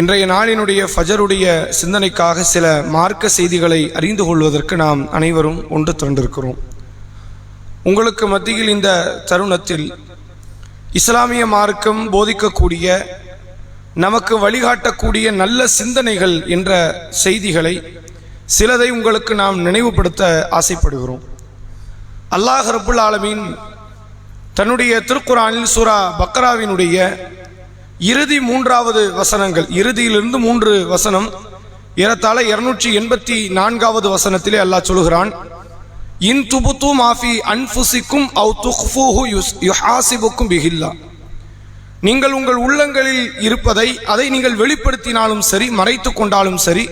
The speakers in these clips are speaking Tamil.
இன்றைய நாளினுடைய ஃபஜருடைய சிந்தனைக்காக சில மார்க்க செய்திகளை அறிந்து கொள்வதற்கு நாம் அனைவரும் ஒன்று திரண்டிருக்கிறோம். உங்களுக்கு மத்தியில் இந்த தருணத்தில் இஸ்லாமிய மார்க்கம் போதிக்கக்கூடிய நமக்கு வழிகாட்டக்கூடிய நல்ல சிந்தனைகள் என்ற செய்திகளை சிலதை உங்களுக்கு நாம் நினைவுபடுத்த ஆசைப்படுகிறோம். அல்லாஹ் ரபுல் ஆலமீன் தன்னுடைய திருக்குறானில் சூரா பக்ராவினுடைய இறுதி மூன்றாவது வசனங்கள். இறுதியிலிருந்து மூன்று வசனம். ஏறத்தாழ இருநூற்றி எண்பத்தி நான்காவது வசனத்திலே அல்லாஹ் சொல்கிறான் இன் துபுத்து மாஃபி அன்புசிக்கும் அவு துஹ்ஃபூஹு யுஸ் யுஹாசிபுக்கும் பிஹில்லா. நீங்கள் உங்கள் உள்ளங்களில் இருப்பதை அதை நீங்கள் வெளிப்படுத்தினாலும் சரி மறைத்து கொண்டாலும் சரி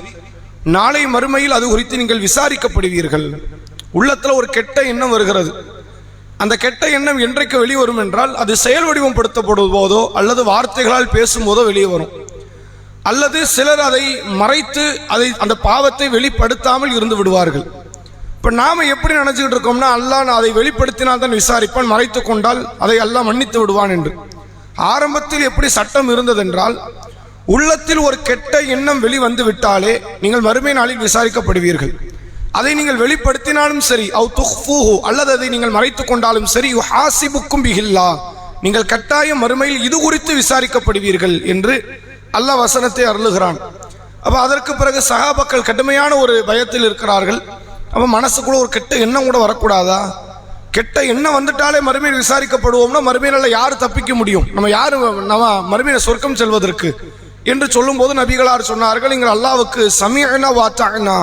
நாளை மறுமையில் அது குறித்து நீங்கள் விசாரிக்கப்படுவீர்கள். உள்ளத்தில் ஒரு கெட்ட எண்ணம் வருகிறது. அந்த கெட்ட எண்ணம் என்றைக்கு வெளிவரும் என்றால் அது செயல் வடிவப்படுத்தப்படும் போதோ அல்லது வார்த்தைகளால் பேசும்போதோ வெளியே வரும். அல்லது சிலர் அதை மறைத்து அதை அந்த பாவத்தை வெளிப்படுத்தாமல் இருந்து விடுவார்கள். இப்போ நாம் எப்படி நினச்சிக்கிட்டு இருக்கோம்னா அல்லாஹ் நான் அதை வெளிப்படுத்தினால் தான் விசாரிப்பான் மறைத்து கொண்டால் அதை அல்லா மன்னித்து விடுவான் என்று. ஆரம்பத்தில் எப்படி சட்டம் இருந்ததென்றால் உள்ளத்தில் ஒரு கெட்ட எண்ணம் வெளிவந்து விட்டாலே நீங்கள் மறுமை நாளில் விசாரிக்கப்படுவீர்கள். அதை நீங்கள் வெளிப்படுத்தினாலும் சரி அவு துஹ்ஃபூஹு அல்லது அதை நீங்கள் மறைத்துக் கொண்டாலும் சரி ஹாசிபுக்கும் பிஹில்லா. நீங்கள் கட்டாயம் மறுமையில் இது குறித்து விசாரிக்கப்படுவீர்கள் என்று அல்லாஹ் வசனத்தை அருளுகிறான். அப்போ அதற்கு பிறகு சகாபக்கள் கடுமையான ஒரு பயத்தில் இருக்கிறார்கள். அப்போ மனசுக்குள்ள ஒரு கெட்ட எண்ணம் கூட வரக்கூடாதா? கெட்ட எண்ணம் வந்துட்டாலே மறுமையில் விசாரிக்கப்படுவோம்னா மறுமையில யார் தப்பிக்க முடியும்? நம்ம யாரு நம்ம மறுமையில சொர்க்கம் செல்வதற்கு? என்று சொல்லும்போது நபிகளார் சொன்னார்கள் நீங்கள் அல்லாவுக்கு சமீனா வாத்தாங்கண்ணா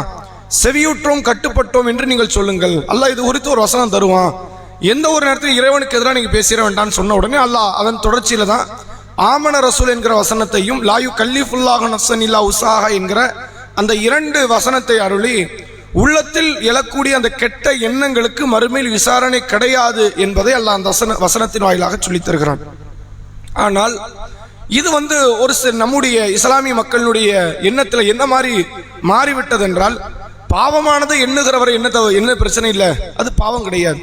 செவியுற்றோம் கட்டுப்பட்டோம் என்று நீங்கள் சொல்லுங்கள். அல்லாஹ் இது குறித்து ஒரு வசனம் தருவான். எந்த ஒரு நேரத்தில் இறைவனுக்கு எதிராக நீங்கள் பேசிட வேண்டாம்னு சொன்ன உடனே அல்லாஹ் அதன் தொடர்ச்சியில் தான் ஆமன ரசூல் என்கிற வசனத்தையும் லாயு கல்லிஃபுல்லாக நசன் இல்லா உசாஹா என்கிற அந்த இரண்டு வசனத்தை அருளி உள்ளத்தில் எழக்கூடிய அந்த கெட்ட எண்ணங்களுக்கு மறுமையில் விசாரணை கிடையாது என்பதை அல்லாஹ் அந்த வசன வசனத்தின் வாயிலாக சொல்லித் தருகிறான். ஆனால் இது வந்து ஒரு சில நம்முடைய இஸ்லாமிய மக்களுடைய எண்ணத்தில் என்ன மாதிரி மாறிவிட்டது என்றால் பாவமானதை எண்ணுகிறவரை என்ன தவ- என்ன பிரச்சனை இல்லை. அது பாவம் கிடையாது.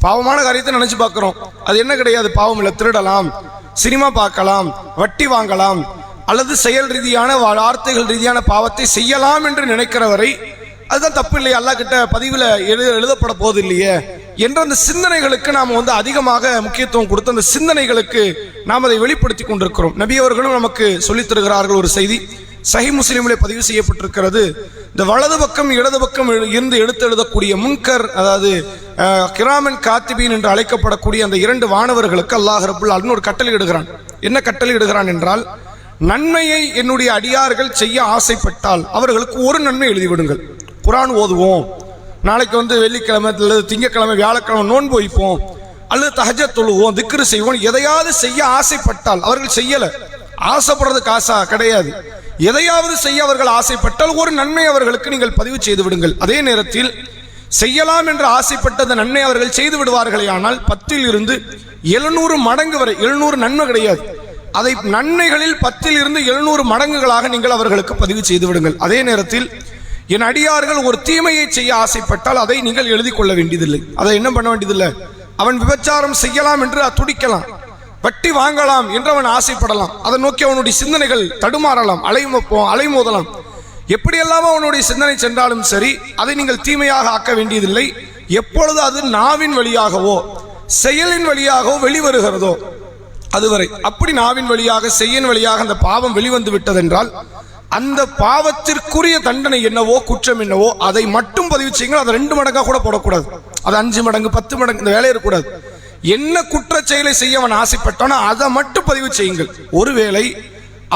பாவமான காரியத்தை நினைச்சு பார்க்குறோம். அது என்ன கிடையாது? பாவம் இல்லை. திருடலாம். சினிமா பார்க்கலாம். வட்டி வாங்கலாம். அல்லது செயல் ரீதியான வா- வார்த்தைகள் ரீதியான பாவத்தை செய்யலாம் என்று நினைக்கிறவரை அதுதான் தப்பு இல்லையா. அல்லா கிட்ட பதிவில் எழு எழுதப்பட போது இல்லையே. என்ற அந்த சிந்தனைகளுக்கு நாம் வந்து அதிகமாக முக்கியத்துவம் கொடுத்து அந்த சிந்தனைகளுக்கு நாம் அதை வெளிப்படுத்தி கொண்டிருக்கிறோம். நபி அவர்களும் நமக்கு சொல்லித் தருகிறார்கள் ஒரு செய்தி. சஹி முஸ்லீம்களை பதிவு செய்யப்பட்டிருக்கிறது. இந்த வலது பக்கம் இடது பக்கம் எழு- இருந்து எடுத்து எழுதக்கூடிய முன்கர் அதாவது கிராமன் காத்திபீன் என்று அழைக்கப்படக்கூடிய அந்த இரண்டு வானவர்களுக்கு அல்லாஹ் ரபுல் ஆலமீன் ஒரு கட்டளை இடுகிறான். என்ன கட்டளை இடுகிறான் என்றால் நன்மையை என்னுடைய அடியார்கள் செய்ய ஆசைப்பட்டால் அவர்களுக்கு ஒரு நன்மை எழுதிவிடுங்கள். குரான் ஓதுவோம். நாளைக்கு வந்து வெள்ளிக்கிழமை அல்லது திங்கக்கிழமை வியாழக்கிழமை நோன்பு வைப்போம். அல்லது தஹஜ தொழுவோம் திக்ரு செய்வோம் எதையாவது செய்ய ஆசைப்பட்டால் அவர்கள் செய்யலை. ஆசைப்படுறதுக்கு ஆசா கிடையாது. எதையாவது செய்ய அவர்கள் ஆசைப்பட்டால் ஒரு நன்மை அவர்களுக்கு நீங்கள் பதிவு செய்து விடுங்கள். அதே நேரத்தில் செய்யலாம் என்று ஆசைப்பட்ட அந்த நன்மை அவர்கள் செய்து விடுவார்களே ஆனால் பத்தில் இருந்து எழுநூறு மடங்கு வரை எழுநூறு நன்மை கிடையாது. அதை நன்மைகளில் பத்தில் இருந்து எழுநூறு மடங்குகளாக நீங்கள் அவர்களுக்கு பதிவு செய்து விடுங்கள். அதே நேரத்தில் என் அடியார்கள் ஒரு தீமையை செய்ய ஆசைப்பட்டால் அதை நீங்கள் எழுதி கொள்ள வேண்டியதில்லை. அதை என்ன பண்ண வேண்டியதில்லை? அவன் விபச்சாரம் செய்யலாம் என்று துடிக்கலாம். வட்டி வாங்கலாம் என்று அவன் ஆசைப்படலாம். அதை நோக்கி அவனுடைய சிந்தனைகள் தடுமாறலாம் அலைமோ அலைமோதலாம். எப்படியெல்லாம் அவனுடைய சிந்தனை சென்றாலும் சரி அதை நீங்கள் தீமையாக ஆக்க வேண்டியதில்லை. எப்பொழுது அது நாவின் வழியாகவோ செயலின் வழியாகவோ வெளிவருகிறதோ அதுவரை. அப்படி நாவின் வழியாக செய்யின் வழியாக அந்த பாவம் வெளிவந்து விட்டதென்றால் அந்த பாவத்திற்குரிய தண்டனை என்னவோ குற்றம் என்னவோ அதை மட்டும் பதிவு செய்யுங்கள். அதை ரெண்டு மடங்காக கூட போடக்கூடாது. அது அஞ்சு மடங்கு பத்து மடங்கு இந்த வேலை இருக்கக்கூடாது. என்ன குற்ற செயலை செய்ய அவன் ஆசைப்பட்டானோ அதை மட்டும் பதிவு செய்யுங்கள். ஒருவேளை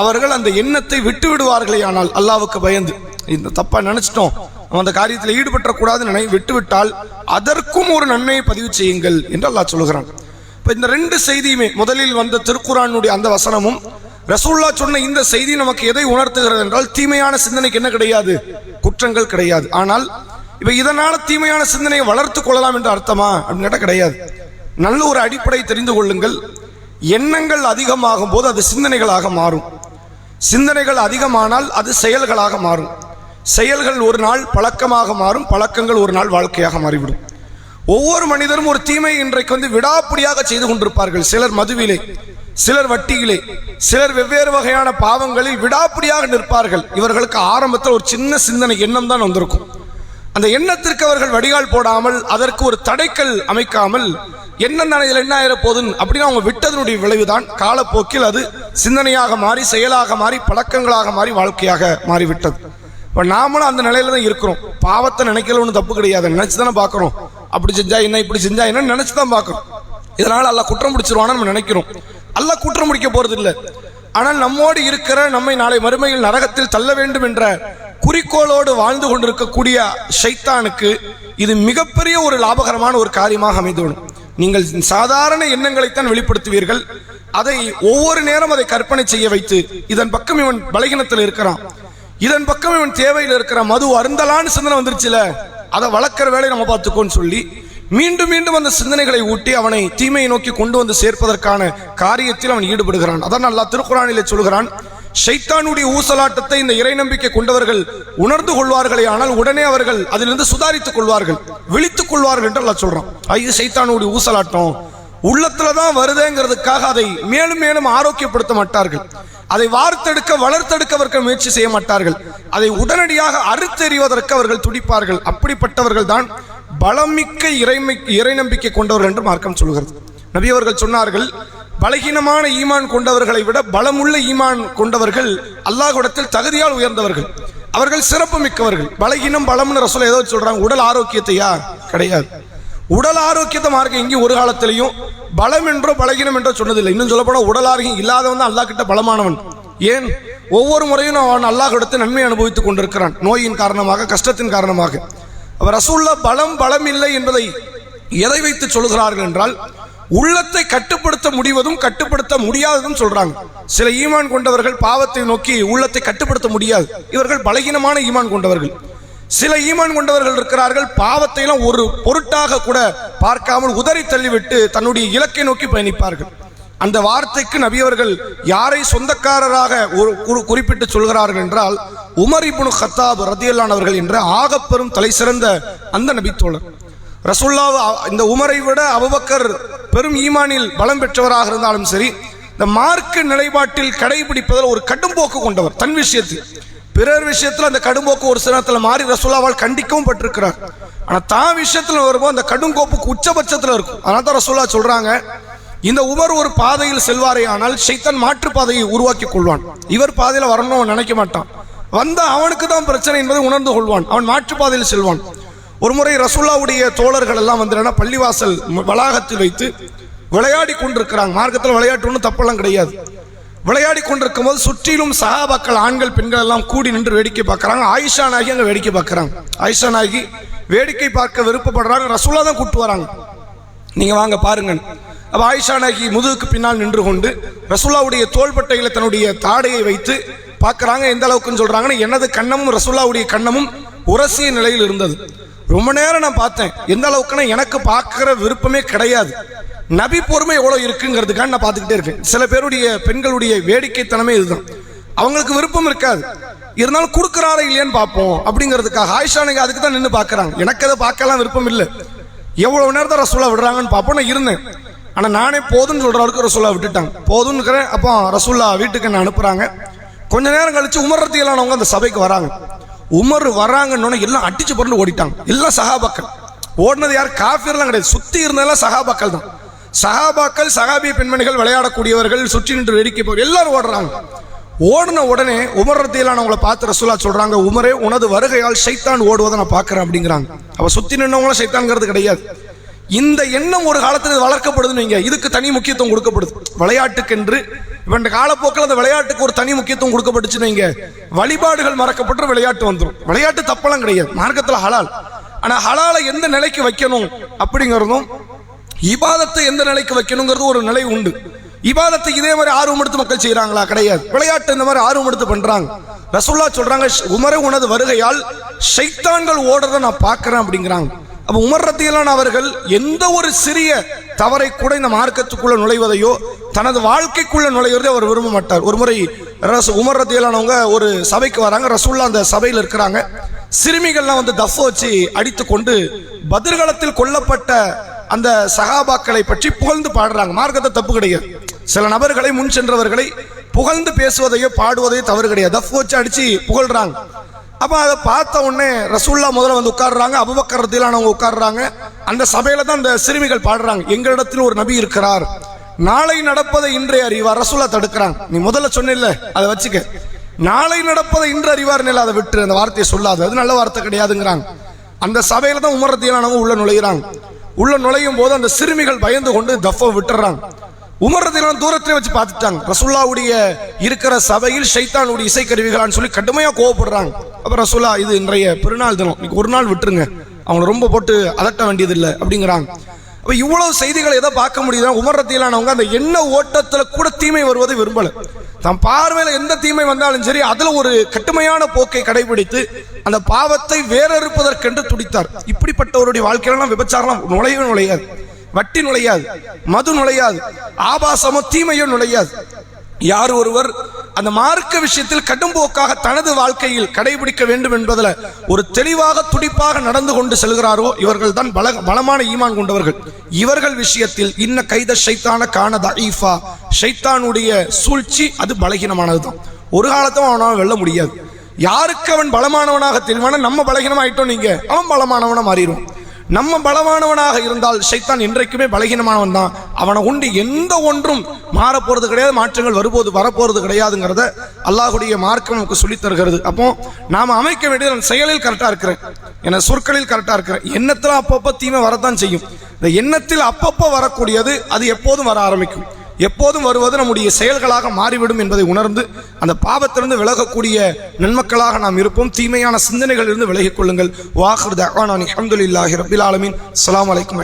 அவர்கள் அந்த எண்ணத்தை விட்டு விடுவார்களே ஆனால் அல்லாவுக்கு பயந்து. இந்த தப்பா நினைச்சிட்டோம். அவன் அந்த காரியத்தில் ஈடுபட்டக்கூடாது நினை விட்டுவிட்டால் அதற்கும் ஒரு நன்மையை பதிவு செய்யுங்கள் என்று அல்லாஹ் சொல்லுகிறான். இப்போ இந்த ரெண்டு செய்தியுமே முதலில் வந்த திருக்குறானுடைய அந்த வசனமும் ரசூல்லா சொன்ன இந்த செய்தி நமக்கு எதை உணர்த்துகிறது என்றால் தீமையான சிந்தனைக்கு என்ன கிடையாது? குற்றங்கள் கிடையாது. ஆனால் இப்போ இதனால் தீமையான சிந்தனையை வளர்த்து கொள்ளலாம் என்று அர்த்தமா? அப்படின்னு கேட்டால் கிடையாது. நல்ல ஒரு அடிப்படை தெரிந்து கொள்ளுங்கள். எண்ணங்கள் அதிகமாகும் போது அது சிந்தனைகளாக மாறும். சிந்தனைகள் அதிகமானால் அது செயல்களாக மாறும். செயல்கள் ஒரு நாள் பழக்கமாக மாறும் பழக்கங்கள் ஒரு நாள் வாழ்க்கையாக மாறிவிடும். ஒவ்வொரு மனிதரும் ஒரு தீமை இன்றைக்கு வந்து விடாப்பிடியாக செய்து கொண்டிருப்பார்கள். சிலர் மதுவிலே சிலர் வட்டியிலே சிலர் வெவ்வேறு வகையான பாவங்களில் விடாப்பிடியாக நிற்பார்கள். இவர்களுக்கு ஆரம்பத்தில் ஒரு சின்ன சிந்தனை எண்ணம் தான் வந்திருக்கும். அந்த எண்ணத்திற்கு அவர்கள் வடிகால் போடாமல் அதற்கு ஒரு தடைக்கல் அமைக்காமல் என்ன இதில் என்ன ஆயிர போகுதுன்னு அப்படின்னு அவங்க விட்டதனுடைய விளைவுதான். காலப்போக்கில் அது சிந்தனையாக மாறி செயலாக மாறி பழக்கங்களாக மாறி வாழ்க்கையாக மாறிவிட்டது. இப்போ நாமளும் அந்த நிலையில தான் இருக்கிறோம். பாவத்தை நினைக்கல ஒன்றும் தப்பு கிடையாது. நினைச்சு தானே பார்க்குறோம். அப்படி செஞ்சா என்ன இப்படி செஞ்சா என்ன நினைச்சு தான் பார்க்குறோம். இதனால் அல்ல குற்றம் பிடிச்சிருவான்னு நம்ம நினைக்கிறோம். அல்ல குற்றம் முடிக்க போகிறது இல்லை. ஆனால் நம்மோடு இருக்கிற நம்மை நாளை மறுமையில் நரகத்தில் தள்ள வேண்டும் என்ற குறிக்கோளோடு வாழ்ந்து கொண்டிருக்கக்கூடிய ஷைத்தானுக்கு இது மிகப்பெரிய ஒரு லாபகரமான ஒரு காரியமாக அமைந்துவிடும். நீங்கள் சாதாரண எண்ணங்களைத்தான் வெளிப்படுத்துவீர்கள். அதை ஒவ்வொரு நேரம் அதை கற்பனை செய்ய வைத்து இதன் பக்கம் இவன் பலகீனத்தில் இருக்கிறான். இதன் பக்கம் இவன் தேவையில் இருக்கிற மது அருந்தலான்னு சிந்தனை வந்துருச்சுல அதை வளர்க்குற வேலையை நம்ம பார்த்துக்கோன்னு சொல்லி மீண்டும் மீண்டும் அந்த சிந்தனைகளை ஊட்டி அவனை தீமையை நோக்கி கொண்டு வந்து சேர்ப்பதற்கான காரியத்தில் அவன் ஈடுபடுகிறான். அதான் நல்லா திருக்குறானிலே சொல்கிறான் ஷைத்தானுடைய ஊசலாட்டத்தை இந்த இறை நம்பிக்கை கொண்டவர்கள் உணர்ந்து கொள்வார்களே ஆனால் உடனே அவர்கள் அதிலிருந்து சுதாரித்துக் கொள்வார்கள் விழித்துக் கொள்வார்கள் என்று அல்லாஹ் சொல்றான். ஐயோ ஷைத்தானுடைய ஊசலாட்டம். உள்ளத்துல தான் வருதுங்கிறதுக்காக அதை மேலும் மேலும் ஆரோக்கியப்படுத்த மாட்டார்கள். அதை வார்த்தெடுக்க வளர்த்தெடுக்க அவர்கள் முயற்சி செய்ய மாட்டார்கள். அதை உடனடியாக அறுத்தெறிவதற்கு அவர்கள் துடிப்பார்கள். அப்படிப்பட்டவர்கள் தான் பலமிக்க இறைமை இறை நம்பிக்கை கொண்டவர்கள் என்று மார்க்கம் சொல்கிறது. நபி அவர்கள் சொன்னார்கள் பலகீனமான ஈமான் கொண்டவர்களை விட பலமுள்ள ஈமான் கொண்டவர்கள் அல்லாஹ்விடத்தில் தகுதியால் உயர்ந்தவர்கள். அவர்கள் சிறப்பு மிக்கவர்கள் பலகீனம் பலம்னு ரசூல் ஏதோ சொல்றாங்க. உடல் ஆரோக்கியத்தையா கிடையாது. உடல் ஆரோக்கியத்தை மார்க்க எங்கேயும் ஒரு காலத்திலையும் பலம் என்றோ பலகீனம் என்றோ சொன்னதில்லை. இன்னும் சொல்லப்போனால் உடல் ஆரோக்கியம் இல்லாதவன் தான் அல்லாஹ் கிட்ட பலமானவன். ஏன்? ஒவ்வொரு முறையும் அவன் அல்லாஹ் எடுத்து நன்மை அனுபவித்துக் கொண்டிருக்கிறான். நோயின் காரணமாக கஷ்டத்தின் காரணமாக. அவர் ரசூல்லா பலம் பலம் இல்லை என்பதை எதை வைத்து சொல்கிறார்கள் என்றால் உள்ளத்தை கட்டுப்படுத்த முடிவதும் கட்டுப்படுத்த முடியாததும் சொல்றாங்க. சில ஈமான் கொண்டவர்கள் பாவத்தை நோக்கி உள்ளத்தை கட்டுப்படுத்த முடியாது. இவர்கள் பலகீனமான ஈமான் கொண்டவர்கள். சில ஈமான் கொண்டவர்கள் இருக்கிறார்கள் பாவத்தை எல்லாம் ஒரு பொருட்டாக கூட பார்க்காமல் உதறி தள்ளிவிட்டு தன்னுடைய இலக்கை நோக்கி பயணிப்பார்கள். அந்த வார்த்தைக்கு நபியவர்கள் யாரை சொந்தக்காரராக ஒரு குறிப்பிட்டு சொல்கிறார்கள் என்றால் உமர் இபுனு ஹத்தாப் ரத்தியல்லானவர்கள் என்ற ஆகப்பெரும் தலை சிறந்த அந்த நபித்தோழர். ரசுல்லா இந்த உமரை விட அபுபக்கர் பெரும் ஈமானில் பலம் பெற்றவராக இருந்தாலும் சரி இந்த மார்க்க நிலைப்பாட்டில் கடைபிடிப்பதில் ஒரு கடும்போக்கு கொண்டவர் தன் விஷயத்தில். பிறர் விஷயத்தில் அந்த கடும்போக்கு ஒரு சிலத்துல மாறி ரசூலாவால் கண்டிக்கவும் பட்டிருக்கிறார். ஆனால் தான் விஷயத்தில் வரும்போது அந்த கடுங்கோப்புக்கு உச்சபட்சத்தில் இருக்கும். ஆனால் தான் ரசூலா சொல்கிறாங்க இந்த உமர் ஒரு பாதையில் செல்வாரே ஆனால் ஷைத்தான் மாற்று பாதையை உருவாக்கி கொள்வான். இவர் பாதையில் வரணும்னு நினைக்க மாட்டான். வந்தால் அவனுக்கு தான் பிரச்சனை என்பதை உணர்ந்து கொள்வான். அவன் மாற்று பாதையில் செல்வான். ஒரு முறை ரசுல்லாவுடைய தோழர்கள் எல்லாம் வந்து பள்ளிவாசல் வளாகத்தில் வைத்து விளையாடி கொண்டிருக்கிறாங்க. மார்க்கத்தில் விளையாட்டு ஒன்றும் தப்பெல்லாம் கிடையாது. விளையாடி கொண்டிருக்கும் போது சுற்றிலும் சகாபாக்கள் ஆண்கள் பெண்கள் எல்லாம் கூடி நின்று வேடிக்கை பார்க்குறாங்க. ஆயிஷா நாகி அங்கே வேடிக்கை பார்க்குறாங்க. ஆயிஷா நாகி வேடிக்கை பார்க்க விருப்பப்படுறாங்க. ரசுல்லா தான் கூப்பிட்டு வராங்க. நீங்கள் வாங்க பாருங்க அப்போ ஆயிஷா நாகி முதுகுக்கு பின்னால் நின்று கொண்டு ரசுல்லாவுடைய தோள்பட்டையில் தன்னுடைய தாடையை வைத்து பார்க்குறாங்க. எந்த அளவுக்குன்னு சொல்கிறாங்கன்னா எனது கண்ணமும் ரசுல்லாவுடைய கண்ணமும் உரசிய நிலையில் இருந்தது. ரொம்ப நேரம் நான் பார்த்தேன். எந்த அளவுக்குன்னா எனக்கு பார்க்குற விருப்பமே கிடையாது. நபி பொறுமை எவ்வளோ இருக்குங்கிறதுக்காக நான் பார்த்துக்கிட்டே இருக்கேன். சில பேருடைய பெண்களுடைய வேடிக்கைத்தனமே இதுதான். அவங்களுக்கு விருப்பம் இருக்காது. இருந்தாலும் கொடுக்குறாரா இல்லையான்னு பார்ப்போம் அப்படிங்கிறதுக்காக. ஆயிஷா நீங்க அதுக்கு தான் நின்று பார்க்குறாங்க. எனக்கு அதை பார்க்கலாம் விருப்பம் இல்லை. எவ்வளோ நேரம் தான் விடுறாங்கன்னு பார்ப்போம். நான் இருந்தேன். ஆனால் நானே போதும்னு சொல்கிற அளவுக்கு ரசூலா விட்டுட்டாங்க. போதும்னு இருக்கிறேன். அப்போ ரசோல்லா வீட்டுக்கு என்ன அனுப்புகிறாங்க கொஞ்ச நேரம் கழித்து உமர் அந்த சபைக்கு வராங்க. உமர் வராங்கன்னு எல்லாம் அடிச்சு பொருள் ஓடிட்டாங்க. எல்லாம் சகாபாக்கள். ஓடினது யார்? காஃபிர்லாம் கிடையாது. சுத்தி இருந்ததெல்லாம் சகாபாக்கள் தான். சகாபாக்கள் சகாபிய பெண்மணிகள் விளையாடக்கூடியவர்கள் சுற்றி நின்று வேடிக்கை போய் எல்லாரும் ஓடுறாங்க. ஓடின உடனே உமர் பார்த்து ரசூலா சொல்றாங்க உமரே உனது வருகையால் ஷைத்தான் ஓடுவதை நான் பார்க்குறேன் அப்படிங்கிறாங்க. அவள் சுத்தி நின்றவங்களும் ஷைத்தான்ங்கிறது கிடையாது. இந்த எண்ணம் ஒரு காலத்தில் வளர்க்கப்படுதுன்னு வைங்க. இதுக்கு தனி முக்கியத்துவம் கொடுக்கப்படுது. விளையாட்டுக்கென்று இப்போ இந்த காலப்போக்கில் அந்த விளையாட்டுக்கு ஒரு தனி முக்கியத்துவம் கொடுக்கப்பட்டுச்சுன்னு வைங்க. வழிபாடுகள் மறக்கப்பட்டு விளையாட்டு வந்துடும் விளையாட்டு தப்பெல்லாம் கிடையாது. மார்க்கத்தில் ஹலால். ஆனால் ஹலாலை எந்த நிலைக்கு வைக்கணும் அப்படிங்கிறதும் இபாதத்தை எந்த நிலைக்கு வைக்கணுங்கிறது ஒரு நிலை உண்டு. இபாதத்தை இதே மாதிரி ஆர்வம் எடுத்து மக்கள் செய்கிறாங்களா கிடையாது. விளையாட்டு இந்த மாதிரி ஆர்வம் எடுத்து பண்றாங்க. ரசுல்லா சொல்றாங்க உமர உனது வருகையால் ஷைத்தான்கள் ஓடுறத நான் பார்க்குறேன் அப்படிங்கிறாங்க. அப்போ உமர் ரத்தியலான் அவர்கள் எந்த ஒரு சிறிய தவறை கூட இந்த மார்க்கத்துக்குள்ள நுழைவதையோ தனது வாழ்க்கைக்குள்ள நுழைவதை அவர் விரும்ப மாட்டார். ஒரு முறை ரச- உமர் ரத்தியலானவங்க ஒரு சபைக்கு வராங்க ரசூல்லா அந்த சபையில் இருக்கிறாங்க. சிறுமிகள்லாம் வந்து தஃப் வச்சு அடித்து கொண்டு பதிர்களத்தில் கொல்லப்பட்ட அந்த சகாபாக்களை பற்றி புகழ்ந்து பாடுறாங்க. மார்க்கத்தை தப்பு கிடையாது. சில நபர்களை முன் சென்றவர்களை புகழ்ந்து பேசுவதையோ பாடுவதையோ தவறு கிடையாது. தஃப் வச்சு அடிச்சு புகழ்றாங்க. அப்போ அதை பார்த்த உடனே ரசூல்லா முதல்ல வந்து உட்கார்றாங்க அபுபக்கர் ரத்திலானவங்க அந்த சபையில தான் அந்த சிறுமிகள் பாடுறாங்க. எங்களிடத்தில் ஒரு நபி இருக்கிறார். நாளை நடப்பதை இன்றைய அறிவார். ரசூல்லா தடுக்கிறாங்க. நீ முதல்ல சொன்னில்ல அதை வச்சுக்க. நாளை நடப்பதை இன்று அறிவார் நில அதை விட்டு அந்த வார்த்தையை சொல்லாது. அது நல்ல வார்த்தை கிடையாதுங்கிறாங்க. அந்த சபையில தான் உமர் உள்ள நுழையிறாங்க. உள்ள நுழையும் போது அந்த சிறுமிகள் பயந்து கொண்டு தஃபை விட்டுறாங்க. உமர் ரதிலாம் தூரத்திலே வச்சு பார்த்துட்டாங்க. ரசுல்லாவுடைய இருக்கிற சபையில் ஷைத்தானுடைய இசைக்கருவிகளான்னு சொல்லி கடுமையாக கோவப்படுறாங்க. அப்போ ரசுல்லா இது இன்றைய பெருநாள் தினம். இன்னைக்கு ஒரு நாள் விட்டுருங்க. அவங்கள ரொம்ப போட்டு அதட்ட வேண்டியதில்லை அப்படிங்கிறாங்க. அப்போ இவ்வளவு செய்திகளை எதை பார்க்க முடியுதுன்னா உமர் ரத்தியிலானவங்க அந்த எண்ண ஓட்டத்தில் கூட தீமை வருவதை விரும்பலை. தம் பார்வையில் எந்த தீமை வந்தாலும் சரி அதில் ஒரு கட்டுமையான போக்கை கடைபிடித்து அந்த பாவத்தை வேறறுப்பதற்கென்று துடித்தார். இப்படிப்பட்டவருடைய வாழ்க்கையிலாம் விபச்சாரம் நுழையவே நுழையாது. வட்டி நுழையாது மது நுழையாது ஆபாசமோ தீமையோ நுழையாது. யார் ஒருவர் அந்த மார்க்க விஷயத்தில் கடும்போக்காக தனது வாழ்க்கையில் கடைபிடிக்க வேண்டும் என்பதில் ஒரு தெளிவாக துடிப்பாக நடந்து கொண்டு செல்கிறாரோ இவர்கள் தான் பல பலமான ஈமான் கொண்டவர்கள். இவர்கள் விஷயத்தில் இன்ன கைத ஷைத்தான காண தஈஃபா ஷைத்தானுடைய சூழ்ச்சி அது பலகீனமானதுதான். ஒரு காலத்தும் அவனால் வெல்ல முடியாது. யாருக்கு அவன் பலமானவனாக தெரிவான நம்ம பலகீனமாயிட்டோம் நீங்க அவன் பலமானவனா மாறிடும் நம்ம பலமானவனாக இருந்தால் ஷைத்தான் என்றைக்குமே பலகீனமானவன் தான். அவனை உண்டு எந்த ஒன்றும் மாற போகிறது கிடையாது மாற்றங்கள் வரும்போது வரப்போறது கிடையாதுங்கிறத அல்லாஹுடைய மார்க்கம் நமக்கு சொல்லித் தருகிறது. அப்போ நாம் அமைக்க வேண்டியது நான் செயலில் கரெக்டாக இருக்கிறேன். என சொற்களில் கரெக்டாக இருக்கிறேன். எண்ணத்தில் அப்பப்போ தீமை வரத்தான் செய்யும். இந்த எண்ணத்தில் அப்பப்போ வரக்கூடியது அது எப்போதும் வர ஆரம்பிக்கும். எப்போதும் வருவது நம்முடைய செயல்களாக மாறிவிடும் என்பதை உணர்ந்து அந்த பாவத்திலிருந்து விலகக்கூடிய நன்மக்களாக நாம் இருப்போம். தீமையான சிந்தனைகளிலிருந்து விலகிக் கொள்ளுங்கள். வாஹர் தஹானி அஹமதுல்லாஹி ரபில் ஆலமீன். அஸ்ஸலாமு அலைக்கும்